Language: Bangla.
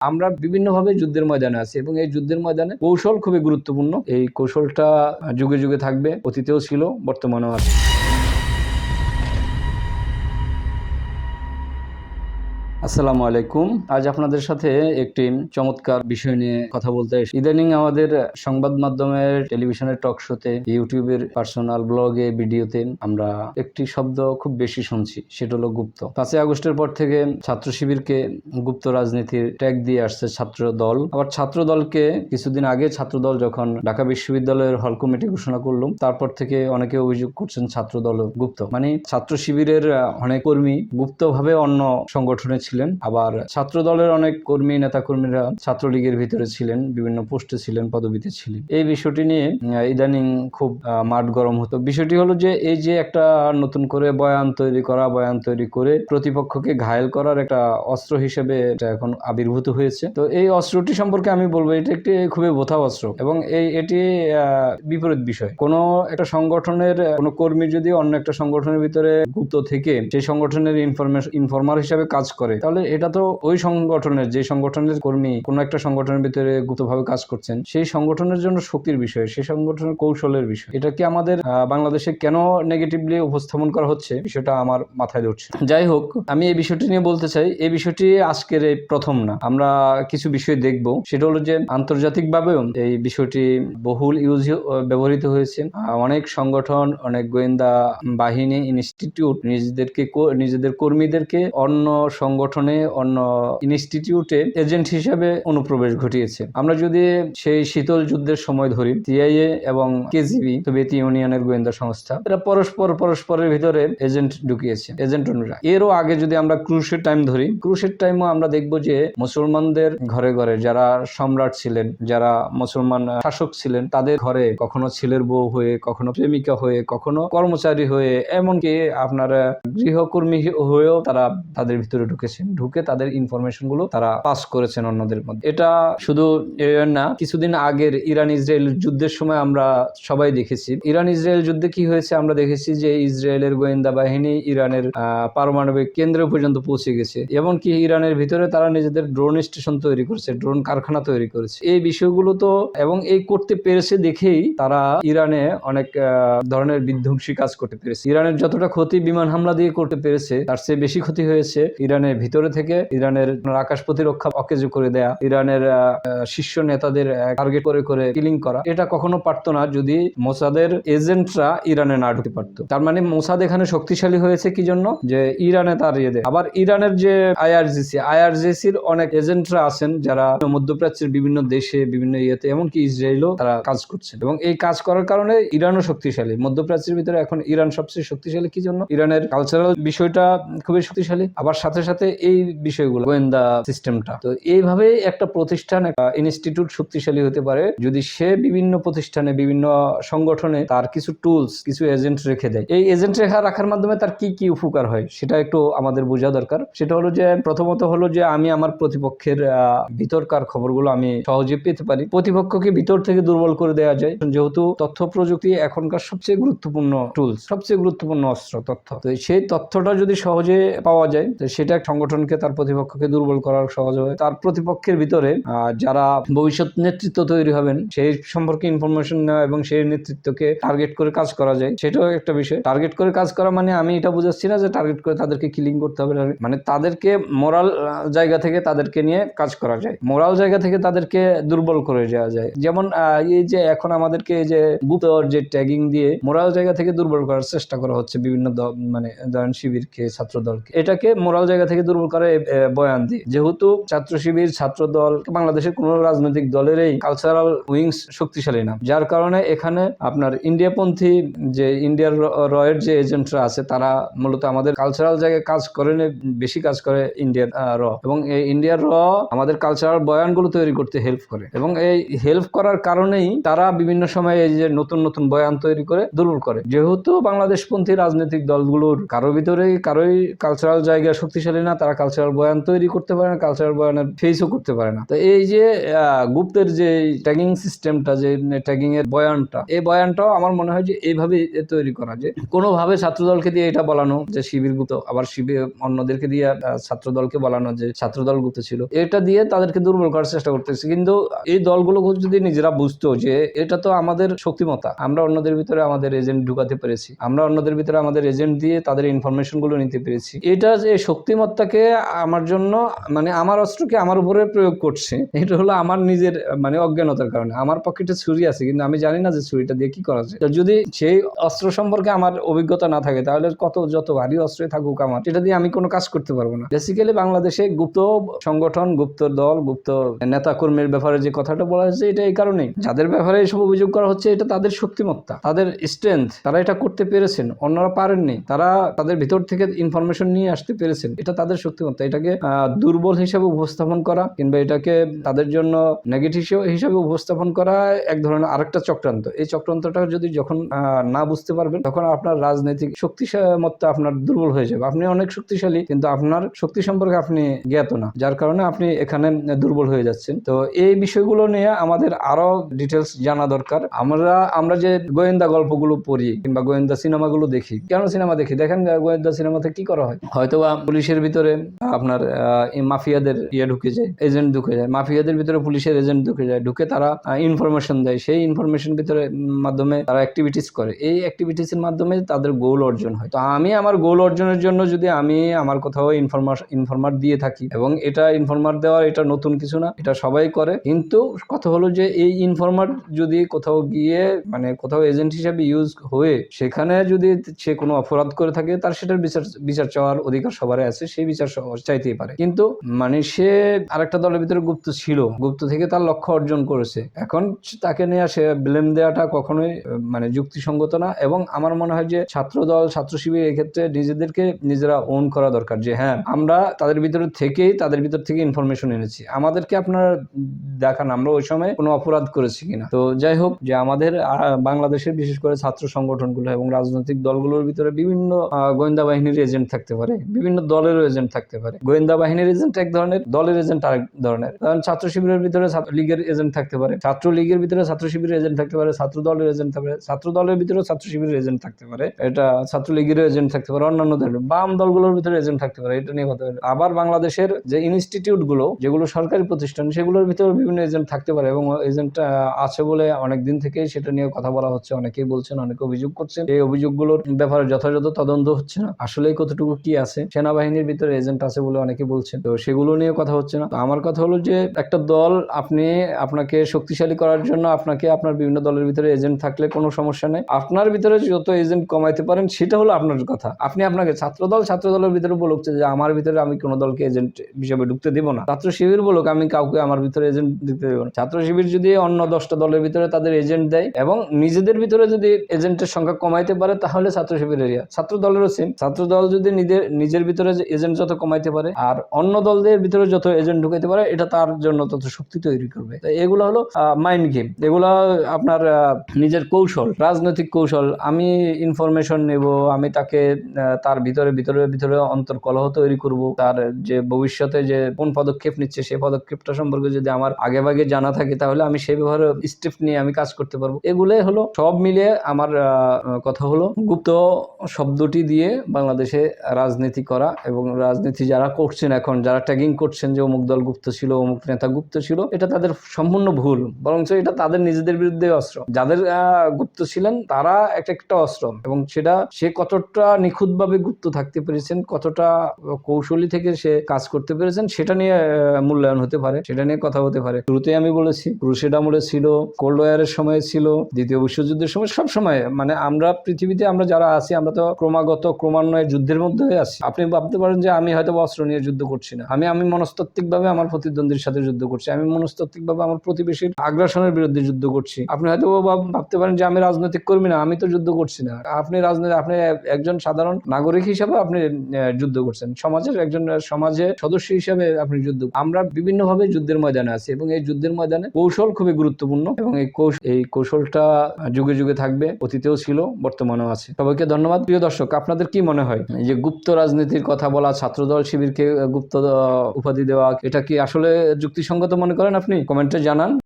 আমরা বিভিন্নভাবে যুদ্ধের ময়দানে আছি এবং এই যুদ্ধের ময়দানে কৌশল খুবই গুরুত্বপূর্ণ। এই কৌশলটা যুগে যুগে থাকবে, অতীতেও ছিল, বর্তমানেও আছে। আসসালামু আলাইকুম। আজ আপনাদের সাথে একটি চমৎকার বিষয় নিয়ে কথা বলতে এসেছি। ইদানিং আমাদের সংবাদ মাধ্যমের, টেলিভিশনের টক শোতে, ইউটিউবের পার্সোনাল ব্লগে, ভিডিওতে আমরা একটি শব্দ খুব বেশি শুনছি, সেটা হলো গুপ্ত। পাঁচই আগস্টের পর থেকে ছাত্র শিবিরকে গুপ্ত রাজনীতির ট্যাগ দিয়ে আসছে ছাত্র দল। আবার ছাত্র দলকে কিছুদিন আগে ছাত্র দল যখন ঢাকা বিশ্ববিদ্যালয়ের হল কমিটি ঘোষণা করল, তারপর থেকে অনেকে অভিযোগ করছেন ছাত্র দল গুপ্ত। মানে ছাত্র শিবিরের অনেক কর্মী গুপ্তভাবে অন্য সংগঠনে ছিলেন আবার ছাত্র দলের অনেক কর্মী নেতা কর্মীরা ছাত্রলীগের ভিতরে ছিলেন, বিভিন্ন পোস্টে ছিলেন, পদবিতে ছিলেন। এই বিষয়টি নিয়ে ইদানিং খুব মাঠ গরম হতো। বিষয়টি হলো যে, এই যে একটা নতুন করে বয়ান তৈরি করা, বয়ান তৈরি করে প্রতিপক্ষকে ঘায়েল করার একটা অস্ত্র হিসেবে এটা এখন আবির্ভূত হয়েছে। তো এই অস্ত্রটি সম্পর্কে আমি বলব, এটা একটি খুবই বোথা অস্ত্র এবং এই, এটি বিপরীত বিষয়। কোনো একটা সংগঠনের কোনো কর্মী যদি অন্য একটা সংগঠনের ভিতরে গুপ্ত থেকে সেই সংগঠনের ইনফরমেশন ইনফরমার হিসাবে কাজ করে তাহলে এটা তো ওই সংগঠনের, যে সংগঠনের কর্মী কোনো একটা সংগঠনের ভিতরে গুপ্তভাবে কাজ করছেন, সেই সংগঠনের জন্য শক্তির বিষয়, সেই সংগঠনের কৌশলের বিষয়। এটা কি আমাদের বাংলাদেশে কেন নেগেটিভলি উপস্থাপন করা হচ্ছে? বিষয়টা আমার মাথায় ধরছে যাই হোক, আমি এই বিষয়টি নিয়ে বলতে চাই, এই বিষয়টি আজকের এই প্রথম না। আমরা কিছু বিষয় দেখব। সেটা হলো যে আন্তর্জাতিকভাবেও এই বিষয়টি বহুল ইউজ ব্যবহৃত হয়েছে। অনেক সংগঠন, অনেক গোয়েন্দা বাহিনী ইনস্টিটিউট নিজেদেরকে নিজেদের কর্মীদেরকে অন্য সংগঠনে অন্য ইনস্টিটিউটে এজেন্ট হিসেবে অনুপ্রবেশ ঘটিয়েছে। আমরা যদি সেই শীতল যুদ্ধের সময় ধরি সিআইএ এবং কেজিবি সোভিয়েত ইউনিয়নের গোয়েন্দা সংস্থা, এরা পরস্পর পরস্পরের ভিতরে এজেন্ট ঢুকিয়েছে এজেন্ট অনুরা। এরও আগে যদি আমরা ক্রুশের টাইম ধরি ক্রুশের টাইমও আমরা দেখব যে মুসলমানদের ঘরে ঘরে যারা সম্রাট ছিলেন, যারা মুসলমান শাসক ছিলেন, তাদের ঘরে কখনো ছেলের বউ হয়ে, কখনো প্রেমিকা হয়ে, কখনো কর্মচারী হয়ে, এমনকি আপনার গৃহকর্মী হয়েও তারা তাদের ভিতরে ঢুকেছেন ঢুকে তাদের ইনফরমেশনগুলো তারা পাস করেছেন অন্যদের মধ্যে। এটা শুধু না, কিছুদিন আগের ইরান ইসরায়েল যুদ্ধের সময় আমরা সবাই দেখেছি। ইরান ইসরায়েল যুদ্ধে কি হয়েছে আমরা দেখেছি যে ইসরায়েলের গোয়েন্দা বাহিনী ইরানের পারমাণবিক কেন্দ্র পর্যন্ত পৌঁছে গেছে এমনকি ইরানের ভিতরে তারা নিজেদের ড্রোন স্টেশন তৈরি করেছে ড্রোন কারখানা তৈরি করেছে। এই বিষয়গুলো তো এবং এই করতে পেরেছে দেখেই তারা ইরানে অনেক ধরনের বিধ্বংসী কাজ করতে পেরেছে। ইরানের যতটা ক্ষতি বিমান হামলা দিয়ে করতে পেরেছে, তার চেয়ে বেশি ক্ষতি হয়েছে ইরানের ভিতরে থেকে ইরানের আকাশ প্রতিরক্ষা অকেজ করে দেয়া, ইরানের শীর্ষ নেতাদের টার্গেট করে করে কিলিং করা, এটা কখনো পারতো না যদি মোসাদের এজেন্টরা ইরানে না ঢুকতে পারতো। তার মানে মোসাদ এখানে শক্তিশালী হয়েছে কি জন্য? যে ইরানে তার ইয়ে দেয়। আবার ইরানের যে আইআরজিসি, আইআরজিসির অনেক এজেন্টরা আছেন যারা মধ্যপ্রাচ্যের বিভিন্ন দেশে, বিভিন্ন ইয়েতে, এমনকি ইসরায়েলও তারা কাজ করছে এবং এই কাজ করার কারণে ইরানও শক্তিশালী। মধ্যপ্রাচ্যের ভিতরে এখন ইরান সবচেয়ে শক্তিশালী কি জন্য? ইরানের কালচারাল বিষয়টা খুবই শক্তিশালী। আবার সাথে সাথে এই বিষয়গুলো, গোয়েন্দা সিস্টেমটা। তো এইভাবে একটা প্রতিষ্ঠান ইনস্টিটিউট শক্তিশালী হতে পারে, যদি সে বিভিন্ন প্রতিষ্ঠানে, বিভিন্ন সংগঠনে তার কিছু টুলস কিছু এজেন্ট রেখে দেয়। এই এজেন্ট রেখা রাখার মাধ্যমে তার কি কি উপকার হয়, সেটা একটু আমাদের বোঝা দরকার। সেটা হলো যে, প্রথমত হলো যে, আমি আমার প্রতিপক্ষের ভিতরকার খবরগুলো আমি সহজে পেতে পারি। প্রতিপক্ষকে ভিতর থেকে দুর্বল করে দেওয়া যায়। যেহেতু তথ্য প্রযুক্তি এখনকার সবচেয়ে গুরুত্বপূর্ণ টুলস সবচেয়ে গুরুত্বপূর্ণ অস্ত্র, তথ্য। তো সেই তথ্যটা যদি সহজে পাওয়া যায়, তো সেটা এক সংগঠনকে, তার প্রতিপক্ষকে দুর্বল করার সহজ হয়। তার প্রতিপক্ষের ভিতরে যারা ভবিষ্যৎ নেতৃত্ব তৈরি হবেন, সেই সম্পর্কে ইনফরমেশন নেওয়া এবং সেই নেতৃত্বকে টার্গেট করে কাজ করা যায়, সেটাও একটা বিষয়। টার্গেট করে কাজ করা মানে আমি এটা বুঝাচ্ছি না যে টার্গেট করে তাদেরকে কিলিং করতে হবে। মানে তাদেরকে মোরাল জায়গা থেকে তাদেরকে নিয়ে কাজ করা যায়। মোরাল জায়গা থেকে তাদেরকে দুর্বল করে দেওয়া যায়। যেমন এই যে এখন আমাদেরকে এই যে গুপ্ত যে ট্যাগিং দিয়ে মোরাল জায়গা থেকে দুর্বল করার চেষ্টা করা হচ্ছে বিভিন্ন মানে ধরেন শিবিরকে ছাত্র দলকে এটাকে মোরাল জায়গা থেকে দুর্বল করে বয়ান দিয়ে যেহেতু ছাত্র শিবির, ছাত্র দল বাংলাদেশের কোনো রাজনৈতিক দলেরই কালচারাল উইংস শক্তিশালী না। যার কারণে এখানে আপনার ইন্ডিয়াপন্থী যে ইন্ডিয়ার রয়ের যে এজেন্টরা আছে, তারা মূলত আমাদের কালচারাল জায়গায় কাজ করে বেশি কাজ করে ইন্ডিয়ার র। এবং এই ইন্ডিয়ার র আমাদের কালচারাল বয়ানগুলো তৈরি করতে হেল্প করে। এবং এই হেল্প করার কারণেই তারা বিভিন্ন সময় এই যে নতুন নতুন বয়ান তৈরি করে, দুর্বল করে। যেহেতু বাংলাদেশপন্থী রাজনৈতিক দলগুলোর কারও ভিতরে কারোই কালচারাল জায়গা শক্তিশালী না তারা কালচারাল বয়ান তৈরি করতে পারে না কালচারাল বয়ানের ফেসও করতে পারে না। তো এই যে গুপ্তের যে ট্যাগিং সিস্টেমটা যে ট্যাগিং এর বয়ানটা, এই বয়ানটাও আমার মনে হয় যে এইভাবে তৈরি করা যে কোনোভাবে ছাত্রদলকে দিয়ে এটা বলানো, যে শিবির গুপ্ত, আবার শিবির অন্যদেরকে দিয়ে ছাত্রদলকে বলানো, যে ছাত্রদল গুপ্ত ছিল, এটা দিয়ে তাদেরকে দুর্বল করার চেষ্টা করতেছে। কিন্তু এই দলগুলো যদি নিজেরা বুঝতো যে এটা তো আমাদের শক্তিমতা আমরা অন্যদের ভিতরে আমাদের এজেন্ট ঢুকাতে পেরেছি, আমরা অন্যদের ভিতরে আমাদের এজেন্ট দিয়ে তাদের ইনফরমেশনগুলো নিতে পেরেছি, এটা যে শক্তিমত্তাকে আমার জন্য মানে আমার অস্ত্রকে আমার উপরে প্রয়োগ করছে। এটা হলো আমার নিজের মানে অজ্ঞানতার কারণে। আমার পকেটে ছুরি আছে, কিন্তু আমি জানি না যে ছুরিটা দিয়ে কি করা যায়। যদি সেই অস্ত্র সম্পর্কে আমার অভিজ্ঞতা না থাকে, তাহলে কত, যত ভারী অস্ত্রই থাকুক আমার, এটা দিয়ে আমি কোনো কাজ করতে পারব না। বেসিক্যালি বাংলাদেশে গুপ্ত সংগঠন, গুপ্ত দল, গুপ্ত নেতা কর্মীর ব্যাপারে যে কথাটা বলা হয়েছে, এটা এই কারণেই। যাদের ব্যাপারে এসব অভিযোগ করা হচ্ছে, এটা তাদের শক্তিমত্তা, তাদের স্ট্রেংথ তারা এটা করতে পেরেছেন। অন্যরা পারেননি, তারা তাদের ভিতর থেকে ইনফরমেশন নিয়ে আসতে পেরেছেন। এটা তাদের শক্তিমত্তা, এটাকে দুর্বল হিসাবে উপস্থাপন করা কিংবা এটাকে তাদের জন্য নেগেটিভ হিসাবে উপস্থাপন করা এক ধরনের আরেকটা চক্রান্ত। এই চক্রান্তটা যদি যখন না বুঝতে পারবেন, তখন আপনার রাজনৈতিক শক্তিমত্তা আপনার দুর্বল হয়ে যাবে। আপনি অনেক শক্তিশালী, কিন্তু আপনার শক্তি সম্পর্কে আপনি জ্ঞাত না, যার কারণে আপনি এখানে দুর্বল হয়ে যাচ্ছেন। তো এই বিষয়গুলো নিয়ে আমাদের আরও ডিটেলস জানা দরকার। আমরা আমরা যে গোয়েন্দা গল্পগুলো পড়ি কিংবা গোয়েন্দা সিনেমাগুলো দেখি, কেন সিনেমা দেখি? দেখেন, গোয়েন্দা সিনেমাতে কি করা হয়? হয়তো পুলিশের ভিতরে আপনার মাফিয়াদের ইয়ে ঢুকে যায় এজেন্ট ঢুকে যায়। মাফিয়াদের ভিতরে পুলিশের এজেন্ট ঢুকে যায়, ঢুকে তারা ইনফরমেশন দেয়। সেই ইনফরমেশন ভিতরে মাধ্যমে তারা অ্যাক্টিভিটিস করে। এই অ্যাক্টিভিটিসের মাধ্যমে তাদের গোল অর্জন হয়। তো আমি আমার গোল অর্জনের জন্য যদি আমি আমার কোথাও ইনফরমার ইনফরমার দিয়ে থাকি, এবং এটা ইনফরমার দেওয়া এটা নতুন কিছু না, এটা সবাই করে। কিন্তু কথা হলো যে, এই ইনফরমার যদি কোথাও গিয়ে মানে কোথাও এজেন্ট হিসেবে ইউজ হয়ে, সেখানে যদি সে কোনো অপরাধ করে থাকে, তার সেটার বিচার বিচার চাওয়ার অধিকার সবারই আছে। সেই সবার চাইতেই পারে। কিন্তু মানে সে আরেকটা দলের ভিতরে গুপ্ত ছিল। গুপ্ত থেকে তার লক্ষ্য অর্জন করেছে। এখন তাকে নিয়ে সে ব্লেম দেওয়াটা কখনোই মানে যুক্তিসঙ্গত না এবং আমার মনে হয় যে ছাত্র দল ছাত্র শিবির এক্ষেত্রে নিজেদেরকে নিজেরা ওন করা দরকার যে হ্যাঁ আমরা তাদের ভিতরে থেকেই তাদের ভিতর থেকে ইনফরমেশন এনেছি। আমাদেরকে আপনারা দেখান, আমরা ওই সময় কোনো অপরাধ করেছি কিনা। তো যাই হোক, যে আমাদের বাংলাদেশের বিশেষ করে ছাত্র সংগঠনগুলো এবং রাজনৈতিক দলগুলোর ভিতরে বিভিন্ন গোয়েন্দা বাহিনীর এজেন্ট থাকতে পারে, বিভিন্ন দলেরও এজেন্ট থাকতে পারে। গোয়েন্দা বাহিনীর এজেন্ট এক ধরনের, দলের এজেন্ট আরেক ধরনের। কারণ ছাত্র শিবিরের ভিতরে ছাত্র লীগের এজেন্ট থাকতে পারে। ছাত্র লীগের ভিতরে ছাত্র শিবিরের এজেন্ট থাকতে পারে, ছাত্র দলের এজেন্ট থাকতে পারে, ছাত্র দলের ভিতরে ছাত্র শিবিরের এজেন্ট থাকতে পারে। এটা ছাত্র লীগের এজেন্ট থাকতে পারে, অন্যান্য দলের। বাম দলগুলোর ভিতরে এজেন্ট থাকতে পারে, এটা নিয়ে কথা বলে। আবার বাংলাদেশের যে ইনস্টিটিউটগুলো যেগুলো সরকারি প্রতিষ্ঠান, সেগুলোর ভিতরে বিভিন্ন এজেন্ট থাকতে পারে এবং এজেন্ট আছে বলে অনেক দিন থেকেই সেটা নিয়ে কথা বলা হচ্ছে। অনেকেই বলছেন, অনেকে অভিযোগ করছেন। এই অভিযোগগুলোর ব্যাপারে যথাযথ তদন্ত হচ্ছে না। আসলে কতটুকু কি আছে? সেনাবাহিনীর ভিতরে এজেন্ট আছে বলে অনেকে বলছেন। তো সেগুলো নিয়ে কথা হচ্ছে না। আমার কথা হলো যে, একটা দল আপনি আপনাকে শক্তিশালী করার জন্য আপনাকে আপনার বিভিন্ন দলের ভিতরে এজেন্ট থাকলে কোনো সমস্যা নেই। আপনার ভিতরে যত এজেন্ট কমাইতে পারেন, সেটা হলো আপনার কথা। আপনি আপনাকে ছাত্রদল ছাত্র দলের ভিতরে বলুক যে আমার ভিতরে আমি কোনো দলকে এজেন্ট হিসেবে ঢুকতে দিব না। ছাত্র শিবির বলুক, আমি কাউকে আমার ভিতরে এজেন্ট দিতে দেবো না। ছাত্র শিবির যদি অন্য দশটা দলের ভিতরে তাদের এজেন্ট দেয় এবং নিজেদের ভিতরে যদি এজেন্টের সংখ্যা কমাইতে পারে, তাহলে ছাত্র শিবির এরিয়া ছাত্র দলেরও সেম ছাত্র দল যদি নিজের নিজের ভিতরে এজেন্ট যত কমাইতে পারে আর অন্য দলদের ভিতরে যত এজেন্ট ঢুকাইতে পারে, এটা তার জন্য তত শক্তি তৈরি করবে। এগুলো হলো মাইন্ড গেম এগুলো আপনার নিজের কৌশল, রাজনৈতিক কৌশল। আমি ইনফরমেশন নেব, আমি তাকে তার ভিতরে ভিতরে ভিতরে অন্তর কলহ তৈরি করব। তার যে ভবিষ্যতে যে কোন পদক্ষেপ নিচ্ছে সেই পদক্ষেপটা সম্পর্কে যদি আমার আগে ভাগে জানা থাকে, তাহলে আমি সেই ব্যবহারে স্টেপ নিয়ে আমি কাজ করতে পারব। এগুলোই হলো, সব মিলিয়ে আমার কথা হলো, গুপ্ত শব্দটি দিয়ে বাংলাদেশে রাজনীতি করা এবং রাজনীতি যারা করছেন এখন, যারা ট্যাগিং করছেন যে অমুক দল গুপ্ত ছিল, অমুক নেতা গুপ্ত ছিল, এটা তাদের সম্পূর্ণ ভুল। বরঞ্চ এটা তাদের নিজেদের বিরুদ্ধে অস্ত্র। যাদের গুপ্ত ছিলেন, তারা এক একটা অস্ত্র। এবং সেটা, সে কতটা নিখুঁতভাবে গুপ্ত থাকতে পেরেছেন, কতটা কৌশলী থেকে সে কাজ করতে পেরেছেন, সেটা নিয়ে মূল্যায়ন হতে পারে, সেটা নিয়ে কথা হতে পারে। শুরুতেই আমি বলেছি, ক্রুশেড আমলে ছিল, কোল্ড ওয়ারের সময় ছিল, দ্বিতীয় বিশ্বযুদ্ধের সময়, সব সময়। মানে আমরা পৃথিবীতে আমরা যারা আছি, আমরা তো ক্রমাগত ক্রমান্বয়ে যুদ্ধের মধ্যে আছি। আপনি ভাবতে পারেন যে আমি হয়তো অস্ত্র নিয়ে যুদ্ধ করছি না। আমি আমি মনস্তাত্ত্বিকভাবে আমার প্রতিদ্বন্দ্বীর সাথে যুদ্ধ করছি। আমি মনস্তাত্ত্বিকভাবে আমার প্রতিবেশীর আগ্রাসনের বিরুদ্ধে যুদ্ধ করছি। আপনি হয়তো ভাবতে পারেন যে আমি রাজনৈতিক কর্মী না, আমি তো যুদ্ধ করছি না। আপনি রাজনৈতিক আপনি একজন সাধারণ নাগরিক হিসাবে আপনি যুদ্ধ করছেন। সমাজের একজন সমাজে সদস্য হিসাবে আপনি যুদ্ধ আমরা বিভিন্নভাবে যুদ্ধের ময়দানে আছি এবং এই যুদ্ধের ময়দানে কৌশল খুবই গুরুত্বপূর্ণ এবং এই কৌশল এই কৌশলটা যুগে যুগে থাকবে, অতীতেও ছিল, বর্তমানেও আছে। সবাইকে ধন্যবাদ। প্রিয় দর্শক, আপনাদের কি মনে হয়? যে গুপ্ত রাজনীতির কথা বলা ছাত্রদল শিবিরকে গুপ্ত উপাধি দেওয়া এটা কি আসলে যুক্তিসঙ্গত মনে করেন আপনি? কমেন্টে জানান।